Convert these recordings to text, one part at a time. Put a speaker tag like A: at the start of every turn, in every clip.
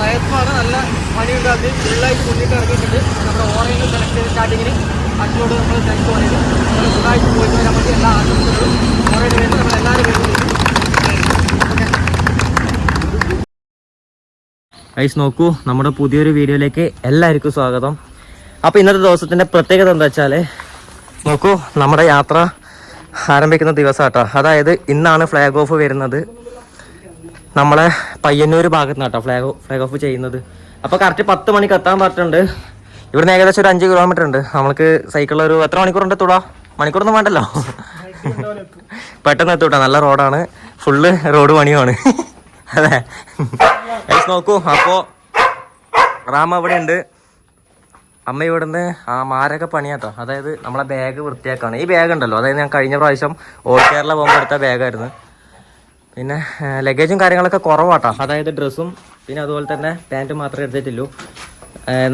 A: പ്രയത്നമാണ് നല്ല പണിയുണ്ടാക്കി. ഫുള്ളായിട്ട് കൊണ്ടിട്ട് ഇറങ്ങിയിട്ടുണ്ട്. നമ്മുടെ ഓൺലൈനിൽ സെലക്ട് ചെയ്ത് സ്റ്റാർട്ടിങ്ങിന് അച്ഛനോട് നമ്മൾ താങ്ക്സ് പോയിട്ട് നമ്മൾ സുഖമായിട്ട് പോയിട്ട് വരാൻ വേണ്ടി എല്ലാ ആശംസകളും ഓറയിൽ വരുന്നത് നമ്മൾ എല്ലാവരും വരുന്നത് ഐസ് നോക്കൂ നമ്മുടെ പുതിയൊരു വീഡിയോയിലേക്ക് എല്ലാവർക്കും സ്വാഗതം. അപ്പോൾ ഇന്നത്തെ ദിവസത്തിന്റെ പ്രത്യേകത എന്താ വെച്ചാൽ നോക്കൂ നമ്മുടെ യാത്ര ആരംഭിക്കുന്ന ദിവസം കേട്ടോ അതായത് ഇന്നാണ് ഫ്ലാഗ് ഓഫ് വരുന്നത്. നമ്മളെ പയ്യന്നൂർ ഭാഗത്ത് നിന്നാട്ടോ ഫ്ലാഗ് ഫ്ലാഗ് ഓഫ് ചെയ്യുന്നത്. അപ്പോൾ കറക്റ്റ് പത്ത് മണിക്ക് എത്താൻ പറഞ്ഞിട്ടുണ്ട്. ഇവിടുന്ന് ഏകദേശം ഒരു അഞ്ച് കിലോമീറ്റർ ഉണ്ട്. നമ്മൾക്ക് സൈക്കിളിൽ ഒരു എത്ര മണിക്കൂറുണ്ട് എത്തൂടാ? മണിക്കൂറൊന്നും വേണ്ടല്ലോ. പെട്ടെന്ന് എത്തൂട്ടാ. നല്ല റോഡാണ് ഫുള്ള് റോഡ് പണിയുമാണ്. അതെ. നോക്കൂ. അപ്പോ റാം അവിടെ ഉണ്ട്. അമ്മ ഇവിടുന്ന് ആ മാരക പണിയാട്ടോ. അതായത് നമ്മളെ ബാഗ് വൃത്തിയാക്കാണ്. ഈ ബാഗ് ഉണ്ടല്ലോ. അതായത് ഞാൻ കഴിഞ്ഞ പ്രാവശ്യം ഓൾ കേരള പോകുമ്പോൾ എടുത്ത ബാഗായിരുന്നു പിന്നെ ലഗേജും കാര്യങ്ങളൊക്കെ കുറവാട്ടോ. അതായത് ഡ്രസ്സും പിന്നെ അതുപോലെ തന്നെ പാന്റും മാത്രമേ എടുത്തിട്ടുള്ളൂ.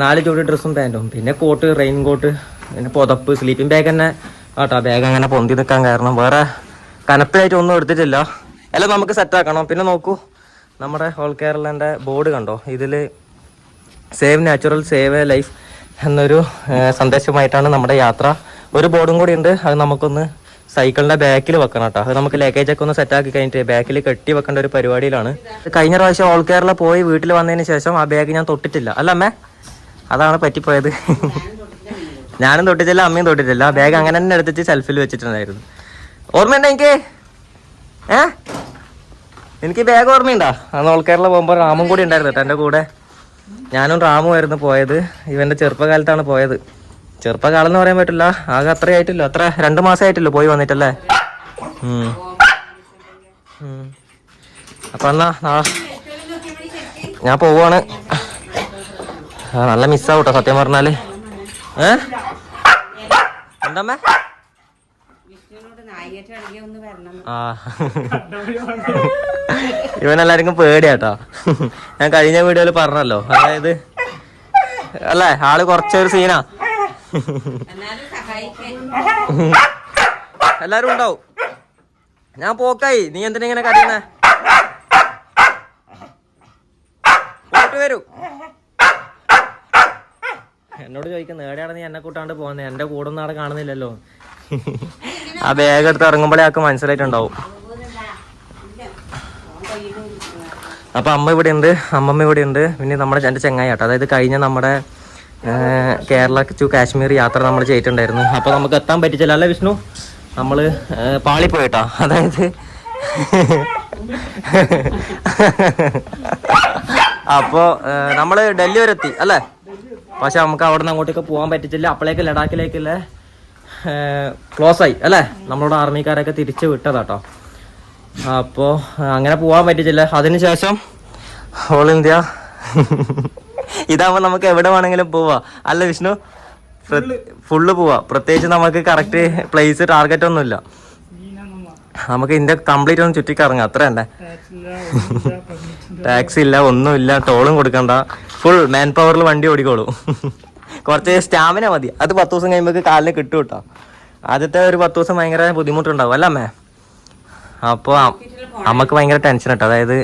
A: നാല് ജോഡി ഡ്രസ്സും പാന്റും പിന്നെ കോട്ട് റെയിൻ കോട്ട് പിന്നെ പുതപ്പ് സ്ലീപ്പിംഗ് ബാഗ് തന്നെ ആട്ടോ. ബാഗ് അങ്ങനെ പൊന്തി നിൽക്കാൻ കാരണം വേറെ കനപ്പിലായിട്ട് ഒന്നും എടുത്തിട്ടില്ല. എല്ലാം നമുക്ക് സെറ്റ് ആക്കണം. പിന്നെ നോക്കൂ നമ്മുടെ ഹോൾ കേരളന്റെ ബോർഡ് കണ്ടോ? ഇതിൽ സേവ് നാച്ചുറൽ സേവ് ലൈഫ് എന്നൊരു സന്ദേശമായിട്ടാണ് നമ്മുടെ യാത്ര. ഒരു ബോർഡും കൂടി ഉണ്ട്. അത് നമുക്കൊന്ന് സൈക്കിളിന്റെ ബാക്കിൽ വെക്കണം കേട്ടോ അത് നമുക്ക് ലഗേജ് ഒക്കെ ഒന്ന് സെറ്റ് ആക്കി കഴിഞ്ഞിട്ട് ബാക്കിൽ കെട്ടി വെക്കേണ്ട ഒരു പരിപാടിയിലാണ്. കഴിഞ്ഞ പ്രാവശ്യം ഓൾ കേരള പോയി വീട്ടിൽ വന്നതിന് ശേഷം ആ ബാഗ് ഞാൻ തൊട്ടിട്ടില്ല. അല്ല അമ്മേ അതാണ് പറ്റിപ്പോയത്. ഞാനും തൊട്ടിട്ടില്ല അമ്മയും തൊട്ടിട്ടില്ല. ബാഗ് അങ്ങനെ തന്നെ എടുത്തിട്ട് സെൽഫിൽ വെച്ചിട്ടുണ്ടായിരുന്നു. ഓർമ്മയുണ്ടോ എനിക്ക്? ഏ? എനിക്ക് ബാഗ് ഓർമ്മയുണ്ടോ? അന്ന് ഓൾ കേരള പോകുമ്പോൾ റാമും കൂടി ഉണ്ടായിരുന്നു കേട്ടോ എന്റെ കൂടെ. ഞാനും റാമുമായിരുന്നു പോയത്. ഇവന്റെ ചെറുപ്പകാലത്താണ് പോയത്. ചെറുപ്പകാലം എന്ന് പറയാൻ പറ്റില്ല. ആകെ അത്ര ആയിട്ടില്ല. അത്ര രണ്ട് മാസമായിട്ടില്ല പോയി വന്നിട്ടല്ലേ. അപ്പൊ എന്നാ ഞാൻ പോവാണ്. നല്ല മിസ്സാവും കേട്ടോ സത്യം പറഞ്ഞാൽ. ഏ? എന്താമ്മേ? ഇവനെല്ലാവർക്കും പേടിയാട്ടോ. ഞാൻ കഴിഞ്ഞ വീഡിയോയിൽ പറഞ്ഞല്ലോ. അതായത് അല്ലേ? ആൾ കുറച്ചൊരു സീനാ. എല്ലാരും ഉണ്ടാവും. ഞാൻ പോക്കായി. നീ എന്തിനാ ഇങ്ങനെ കരയുന്നേ? പോയിട്ട് വരൂ. എന്നോട് ചോദിക്കുന്നു നേടെയാണ് നീ എന്നെ കൂട്ടാണ്ട് പോകുന്നത് എന്റെ കൂടെ ഒന്നും അവിടെ കാണുന്നില്ലല്ലോ. ആ ബാഗ് എടുത്ത് ഇറങ്ങുമ്പോഴേ ആൾക്ക് മനസ്സിലായിട്ടുണ്ടാവും. അപ്പൊ അമ്മ ഇവിടെ ഉണ്ട്. അമ്മമ്മ ഇവിടെ ഉണ്ട്. പിന്നെ നമ്മുടെ എന്റെ ചെങ്ങായി കേട്ടോ. അതായത് കഴിഞ്ഞ നമ്മുടെ കേരള ടു കാശ്മീർ യാത്ര നമ്മൾ ചെയ്തിട്ടുണ്ടായിരുന്നു. അപ്പൊ നമുക്ക് എത്താൻ പറ്റിച്ചില്ല അല്ലേ വിഷ്ണു? നമ്മൾ പാളിപ്പോയിട്ടോ അതായത് അപ്പോ നമ്മൾ ഡൽഹി വരെ എത്തി അല്ലേ? പക്ഷെ നമുക്ക് അവിടെ നിന്ന് അങ്ങോട്ടേക്ക് പോകാൻ പറ്റിച്ചില്ല. അപ്പോഴേക്ക് ലഡാക്കിലേക്കുള്ള ക്ലോസ് ആയി അല്ലേ? നമ്മളോട് ആർമിക്കാരൊക്കെ തിരിച്ചു വിട്ടതാട്ടോ. അപ്പോൾ അങ്ങനെ പോകാൻ പറ്റിച്ചില്ല. അതിനുശേഷം ഓൾ ഇന്ത്യ. ഇതാകുമ്പോൾ നമുക്ക് എവിടെ വേണമെങ്കിലും പോവാ. അല്ല വിഷ്ണു? ഫുള്ള്. പോവാ. പ്രത്യേകിച്ച് നമുക്ക് കറക്റ്റ് പ്ലേസ് ടാർഗറ്റ് ഒന്നുമില്ല. നമുക്ക് ഇന്ത്യ കംപ്ലീറ്റ് ഒന്ന് ചുറ്റിക്കറങ്ങാം. അത്ര തന്നെ ടാക്സി ഇല്ല ഒന്നുമില്ല ടോളും കൊടുക്കണ്ട. ഫുൾ മാൻ പവറിൽ വണ്ടി ഓടിക്കോളൂ. കുറച്ച് സ്റ്റാമിന മതി. അത് പത്ത് ദിവസം കഴിയുമ്പോൾ കാലിന് കിട്ടും കേട്ടോ ആദ്യത്തെ ഒരു പത്ത് ദിവസം ഭയങ്കര ബുദ്ധിമുട്ടുണ്ടാവും. അല്ല അമ്മേ? അപ്പോൾ അമ്മയ്ക്ക് ഭയങ്കര ടെൻഷൻ കേട്ടോ അതായത്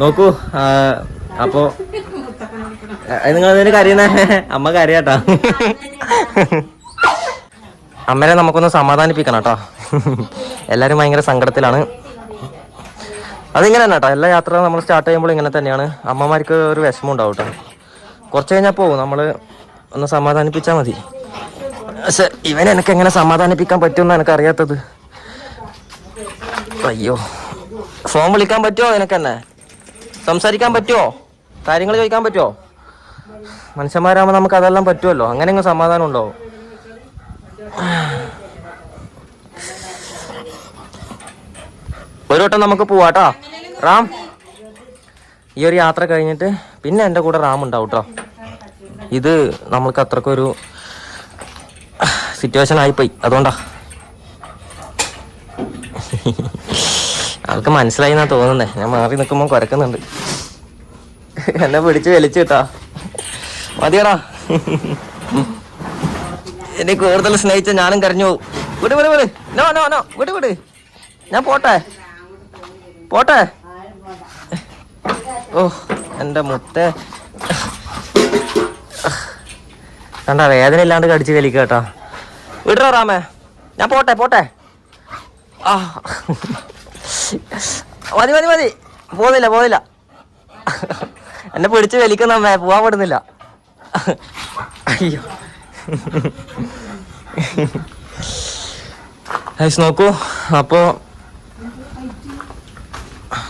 A: നോക്കൂ അപ്പോ നിങ്ങൾ അതിന് കരയുന്ന. അമ്മ കരയാട്ടാ. അമ്മനെ നമുക്കൊന്ന് സമാധാനിപ്പിക്കണം കേട്ടോ. എല്ലാരും ഭയങ്കര സങ്കടത്തിലാണ്. അതിങ്ങനെ തന്നെ കേട്ടോ. എല്ലാ യാത്രകളും നമ്മൾ സ്റ്റാർട്ട് ചെയ്യുമ്പോൾ ഇങ്ങനെ തന്നെയാണ്. അമ്മമാർക്ക് ഒരു വിഷമം ഉണ്ടാവും കേട്ടോ. കുറച്ച് കഴിഞ്ഞാൽ പോകും നമ്മൾ ഒന്ന് സമാധാനിപ്പിച്ചാൽ മതി. പക്ഷെ ഇവൻ എനിക്ക് എങ്ങനെ സമാധാനിപ്പിക്കാൻ പറ്റുമെന്ന് എനിക്ക് അറിയാത്തത് അയ്യോ. ഫോൺ വിളിക്കാൻ പറ്റുമോ നിനക്ക് തന്നെ സംസാരിക്കാൻ പറ്റുമോ കാര്യങ്ങൾ ചോദിക്കാൻ പറ്റുമോ മനുഷ്യന്മാരാകുമ്പോൾ നമുക്ക് അതെല്ലാം പറ്റുമല്ലോ അങ്ങനെ അങ്ങ് സമാധാനം ഉണ്ടാവും. ഒരു വട്ടം നമുക്ക് പോവാട്ടോ റാം. ഈ ഒരു യാത്ര കഴിഞ്ഞിട്ട് പിന്നെ എന്റെ കൂടെ റാം ഉണ്ടാവും കേട്ടോ ഇത് നമ്മൾക്ക് അത്രക്കൊരു സിറ്റുവേഷൻ ആയിപ്പോയി. അതുകൊണ്ടാ. ആൾക്ക് മനസ്സിലായി എന്നാ തോന്നുന്നേ. ഞാൻ മാറി നിൽക്കുമ്പോൾ കുരക്കുന്നുണ്ട്. എന്നെ പിടിച്ച് വലിച്ചു കിട്ടാ മതിയടാ. എന്നെ കൂടുതൽ സ്നേഹിച്ച ഞാനും കരഞ്ഞു പോകും വിട് വിട് വിട്. No no no. വിട് വിട്. ഞാൻ പോട്ടെ. പോട്ടെ. ഓ എന്റെ മുത്തേ. കണ്ട വേദന ഇല്ലാണ്ട് കടിച്ചു വലിക്കുക കേട്ടോ. വിടറോ റാമേ. ഞാൻ പോട്ടെ പോട്ടെ. ആ. മതി മതി മതി. പോകുന്നില്ല പോകുന്നില്ല എന്നെ പിടിച്ച് വലിക്കുന്ന അമ്മേ പോവാൻ പെടുന്നില്ല അയ്യോ. ഐസ് നോക്കൂ. അപ്പോൾ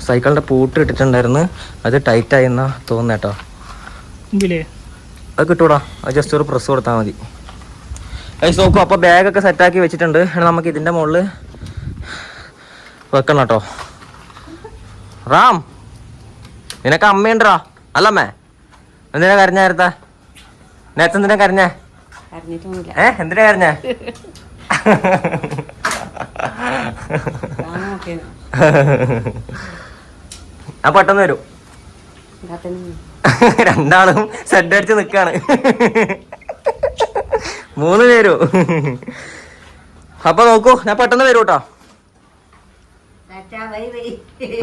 A: സൈക്കിളിന്റെ പൂട്ട് ഇട്ടിട്ടുണ്ടായിരുന്നു. അത് ടൈറ്റായി എന്നാ തോന്നുന്നു കേട്ടോ. അത് കിട്ടൂടാ. അത് ജസ്റ്റ് ഒരു പ്രസ് കൊടുത്താൽ മതി. ഐസ് നോക്കൂ. അപ്പോൾ ബാഗൊക്കെ സെറ്റാക്കി വെച്ചിട്ടുണ്ട്. നമുക്ക് ഇതിന്റെ മുകളിൽ വെക്കണം കേട്ടോ റാം നിനക്ക് അമ്മയുണ്ടോ അല്ലമ്മേ എന്തിനാ കരഞ്ഞ നേരത്തെ? നേരത്തെ എന്തിനാ കരഞ്ഞേ? ഏ എന്തിനാ കരഞ്ഞേ?
B: ഞാൻ
A: പെട്ടെന്ന് വരും. രണ്ടാളും സെഡ് അടിച്ച് നിക്കാണ്. മൂന്ന് പേരും. അപ്പൊ നോക്കൂ ഞാൻ പെട്ടെന്ന് വരൂട്ടോ.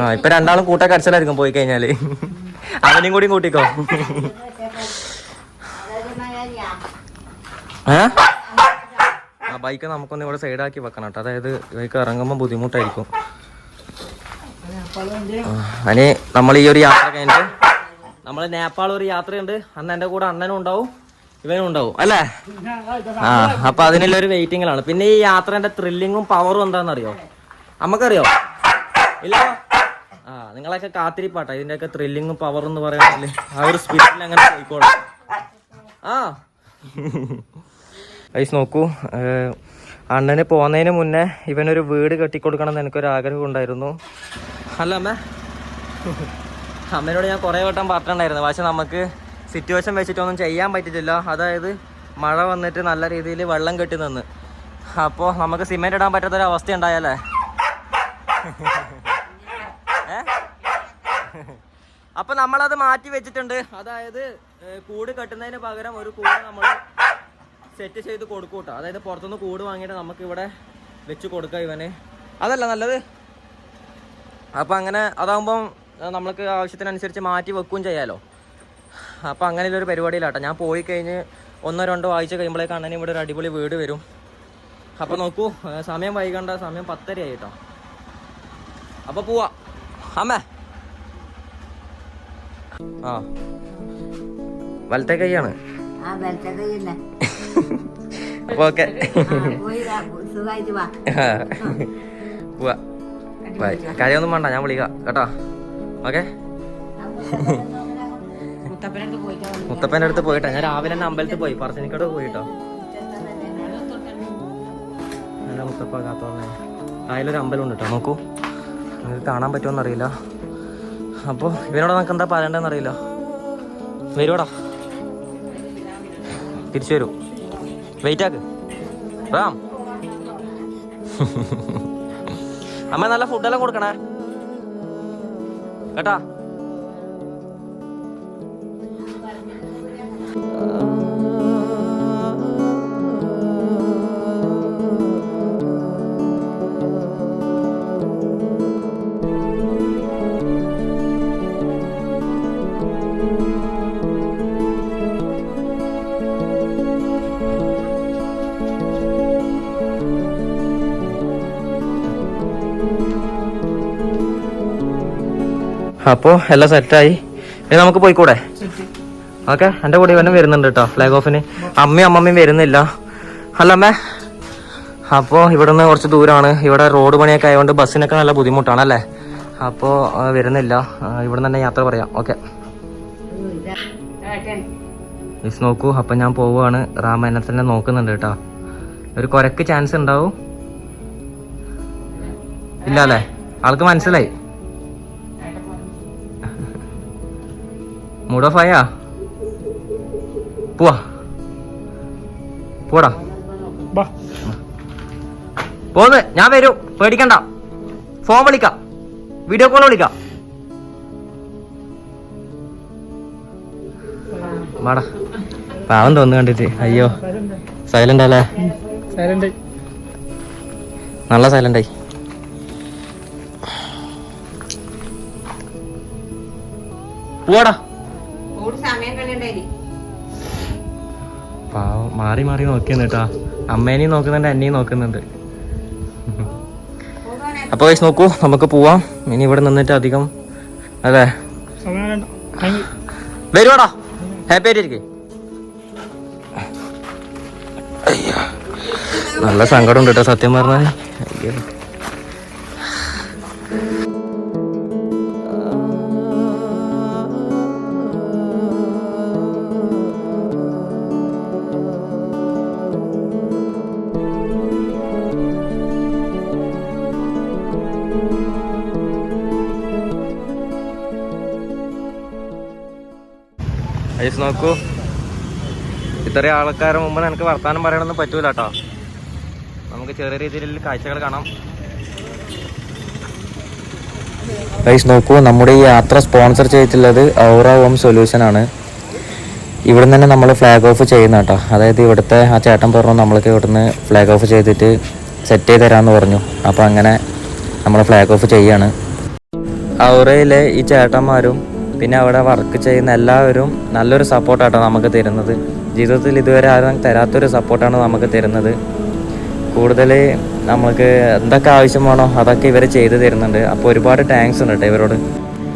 A: ആ ഇപ്പൊ രണ്ടാളും കൂട്ട കരച്ചിലായിരിക്കും പോയി കഴിഞ്ഞാൽ. അവനെയും കൂടി കൂട്ടിക്കോ. ആ ബൈക്ക് നമുക്കൊന്ന് ഇവിടെ സൈഡാക്കി വെക്കണം കേട്ടോ. അതായത് ബൈക്ക് ഇറങ്ങുമ്പോൾ ബുദ്ധിമുട്ടായിരിക്കും. അനി നമ്മൾ ഈ ഒരു യാത്ര കഴിഞ്ഞിട്ട് നമ്മൾ നേപ്പാൾ ഒരു യാത്രയുണ്ട്. അന്ന് എന്റെ കൂടെ അണ്ണനും ഉണ്ടാവും ഇവനും ഉണ്ടാവും അല്ലേ? ആ അപ്പൊ അതിനുള്ള ഒരു വെയിറ്റിംഗിലാണ് പിന്നെ ഈ യാത്രേന്റെ ത്രില്ലിങ്ങും പവറും എന്താണെന്നറിയോ? നമുക്കറിയോ? ഇല്ല. ആ നിങ്ങളൊക്കെ കാത്തിരിപ്പാട്ടെ. ഇതിന്റെയൊക്കെ ത്രില്ലിങ്ങും പവർ എന്ന് പറയുന്നത് ആ ഒരു സ്പീഡിൽ അങ്ങനെ പോയിക്കോളെ. ആ. ഐസ് നോക്കൂ. അണ്ണന് പോകുന്നതിന് മുന്നേ ഇവനൊരു വീട് കെട്ടിക്കൊടുക്കണം എന്ന് എനിക്കൊരു ആഗ്രഹം ഉണ്ടായിരുന്നു. അല്ല അമ്മ. അമ്മേനോട് ഞാൻ കുറേ വട്ടം പറഞ്ഞിട്ടുണ്ടായിരുന്നു. പക്ഷെ നമുക്ക് സിറ്റുവേഷൻ വെച്ചിട്ടൊന്നും ചെയ്യാൻ പറ്റിയിട്ടില്ല. അതായത് മഴ വന്നിട്ട് നല്ല രീതിയിൽ വെള്ളം കെട്ടി നിന്ന്. അപ്പോൾ നമുക്ക് സിമെന്റ് ഇടാൻ പറ്റാത്തൊരവസ്ഥ ഉണ്ടായല്ലേ ഏ? അപ്പൊ നമ്മളത് മാറ്റി വെച്ചിട്ടുണ്ട്. അതായത് കൂട് കെട്ടുന്നതിന് പകരം ഒരു കൂട് നമ്മൾ സെറ്റ് ചെയ്ത് കൊടുക്കും അതായത് പുറത്തുനിന്ന് കൂട് വാങ്ങിയിട്ട് നമുക്ക് ഇവിടെ വെച്ച് കൊടുക്കാം ഇവനെ. അതല്ല നല്ലത്? അപ്പം അങ്ങനെ അതാകുമ്പം നമ്മൾക്ക് ആവശ്യത്തിനനുസരിച്ച് മാറ്റി വെക്കുകയും ചെയ്യാലോ. അപ്പം അങ്ങനെയുള്ള ഒരു പരിപാടിയിലാട്ടോ. ഞാൻ പോയി കഴിഞ്ഞ് ഒന്നോ രണ്ടോ ആഴ്ച കഴിയുമ്പോഴേക്ക് ഇവിടെ ഒരു അടിപൊളി വീട് വരും. അപ്പം നോക്കൂ സമയം വൈകണ്ട സമയം പത്തര ആയിട്ടോ അപ്പോൾ പോവാ. അമ്മേ. ആ. വലത്തെ കൈയാണ്. അപ്പൊ ഓക്കെ. പോവാ. ബൈ കാര്യമൊന്നും വേണ്ട ഞാൻ വിളിക്കാം കേട്ടോ. ഓക്കെ? മുത്തപ്പന്റെ അടുത്ത് പോയിട്ടോ. ഞാൻ രാവിലെ തന്നെ അമ്പലത്തിൽ പോയി. പറശ്ശിനിക്കോട് പോയിട്ടോ. നല്ല മുത്തപ്പ കാത്തോളെ അതിലൊരു അമ്പലം ഉണ്ട് കേട്ടോ നോക്കൂ. നിങ്ങൾക്ക് കാണാൻ പറ്റുമോ അറിയില്ല അപ്പോൾ ഇവനോട് നമുക്ക് എന്താ പറയണ്ടെന്ന് അറിയില്ല. വരുവാടാ തിരിച്ചു വരൂ. വെയിറ്റ് ആക്ക്. റാം. അമ്മ നല്ല ഫുഡെല്ലാം കൊടുക്കണേ. കേട്ടാ? അപ്പോൾ എല്ലാം സെറ്റായി ഇനി നമുക്ക് പോയിക്കൂടെ? ഓക്കെ എന്റെ കൂടെ ഇവനും വരുന്നുണ്ട് കേട്ടോ ഫ്ലാഗ് ഓഫിന് അമ്മയും അമ്മമ്മയും വരുന്നില്ല. അല്ല അമ്മേ അപ്പോൾ ഇവിടെ നിന്ന് കുറച്ച് ദൂരമാണ് ഇവിടെ റോഡ് പണിയൊക്കെ ആയതുകൊണ്ട് ബസ്സിനൊക്കെ നല്ല ബുദ്ധിമുട്ടാണ് അല്ലേ? അപ്പോ വരുന്നില്ല. ഇവിടെ തന്നെ യാത്ര പറയാം. ഓക്കെ. മിസ് നോക്കൂ അപ്പം ഞാൻ പോവുകയാണ് റാമ എന്നെ തന്നെ നോക്കുന്നുണ്ട് കേട്ടോ ഒരു കൊരക്ക് ചാൻസ് ഉണ്ടാവും. ഇല്ല അല്ലേ? ആൾക്ക് മനസ്സിലായി. മൂഡ് ഓഫ് ആയാ പോവാ. പോടാ. പോന്ന്. ഞാൻ വരൂ. പേടിക്കണ്ട. ഫോൺ വിളിക്കാം. വീഡിയോ കോൾ വിളിക്കാം. വാടാ. പാവം തോന്നു കണ്ടിട്ട്. അയ്യോ. സൈലന്റ് അല്ലേ?
C: സൈലന്റ്
A: നല്ല സൈലന്റ് ആയി.
B: ഓട്
A: പാവം. മാറി മാറി നോക്കിയെന്ന് കേട്ടോ. അമ്മേനെയും നോക്കുന്നുണ്ട് എന്നെയും നോക്കുന്നുണ്ട്. അപ്പോൾ വയസ്സ് നോക്കൂ നമുക്ക് പോവാം. ഇനി ഇവിടെ നിന്നിട്ട് അധികം
C: കഴിഞ്ഞു.
A: വരുവാടാ. ഹാപ്പി ആയിട്ടിരിക്കേ. നല്ല സങ്കടം ഉണ്ട് കേട്ടോ സത്യം പറഞ്ഞാൽ ഐസ് നോക്കൂ. ഇത്രയും ആൾക്കാരുടെ മുമ്പ് എനിക്ക് വർത്താനം പറയണമെന്ന് പറ്റൂല കേട്ടോ നമുക്ക് ചെറിയ രീതിയിലുള്ള കാഴ്ചകൾ കാണാം. ഗൈസ് നോക്കൂ നമ്മുടെ ഈ യാത്ര സ്പോൺസർ ചെയ്തിട്ടുള്ളത് ഔറ ഹോം സൊല്യൂഷൻ ആണ്. ഇവിടെ തന്നെ നമ്മൾ ഫ്ലാഗ് ഓഫ് ചെയ്യുന്ന കേട്ടോ. അതായത് ഇവിടുത്തെ ആ ചേട്ടൻ പറഞ്ഞു നമ്മൾക്ക് ഇവിടുന്ന് ഫ്ലാഗ് ഓഫ് ചെയ്തിട്ട് സെറ്റ് ചെയ്ത് തരാമെന്ന് പറഞ്ഞു. അപ്പോൾ അങ്ങനെ നമ്മൾ ഫ്ലാഗ് ഓഫ് ചെയ്യാണ്. ഔറയിലെ ഈ ചേട്ടന്മാരും പിന്നെ അവിടെ വർക്ക് ചെയ്യുന്ന എല്ലാവരും നല്ലൊരു സപ്പോർട്ടാട്ടോ നമുക്ക് തരുന്നത്. ജീവിതത്തിൽ ഇതുവരെ ആരും തരാത്തൊരു സപ്പോർട്ടാണ് നമുക്ക് തരുന്നത്. കൂടുതൽ നമുക്ക് എന്തൊക്കെ ആവശ്യം വേണോ അതൊക്കെ ഇവർ ചെയ്തു തരുന്നുണ്ട്. അപ്പോൾ ഒരുപാട് താങ്ക്സ് ഉണ്ട് കേട്ടോ ഇവരോട്.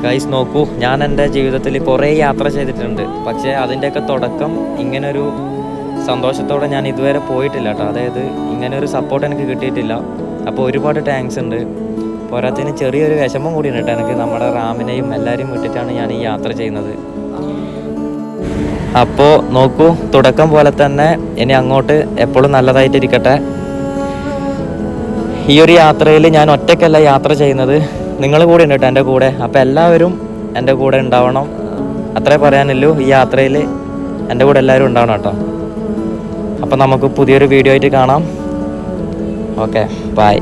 A: ഗൈസ് നോക്കൂ ഞാൻ എന്റെ ജീവിതത്തിൽ കുറേ യാത്ര ചെയ്തിട്ടുണ്ട്. പക്ഷേ അതിന്റെയൊക്കെ തുടക്കം ഇങ്ങനൊരു സന്തോഷത്തോടെ ഞാൻ ഇതുവരെ പോയിട്ടില്ല കേട്ടോ അതായത് ഇങ്ങനെ ഒരു സപ്പോർട്ട് എനിക്ക് കിട്ടിയിട്ടില്ല. അപ്പോൾ ഒരുപാട് താങ്ക്സ് ഉണ്ട്. പോരാത്തതിന് ചെറിയൊരു വിഷമം കൂടി ഉണ്ട് കേട്ടോ എനിക്ക്. നമ്മുടെ റാമിനെയും എല്ലാവരെയും വിട്ടിട്ടാണ് ഞാൻ ഈ യാത്ര ചെയ്യുന്നത്. അപ്പോൾ നോക്കൂ തുടക്കം പോലെ തന്നെ ഇനി അങ്ങോട്ട് എപ്പോഴും നല്ലതായിട്ടിരിക്കട്ടെ. ഈ ഒരു യാത്രയിൽ ഞാൻ ഒറ്റയ്ക്കല്ല യാത്ര ചെയ്യുന്നത്. നിങ്ങൾ കൂടെ ഉണ്ട് കേട്ടോ എന്റെ കൂടെ. അപ്പോൾ എല്ലാവരും എന്റെ കൂടെ ഉണ്ടാവണം. അത്രേ പറയാനുള്ളൂ ഈ യാത്രയിൽ എന്റെ കൂടെ എല്ലാവരും ഉണ്ടാവണം കേട്ടോ. അപ്പോൾ നമുക്ക് പുതിയൊരു വീഡിയോ ആയിട്ട് കാണാം. Okay bye.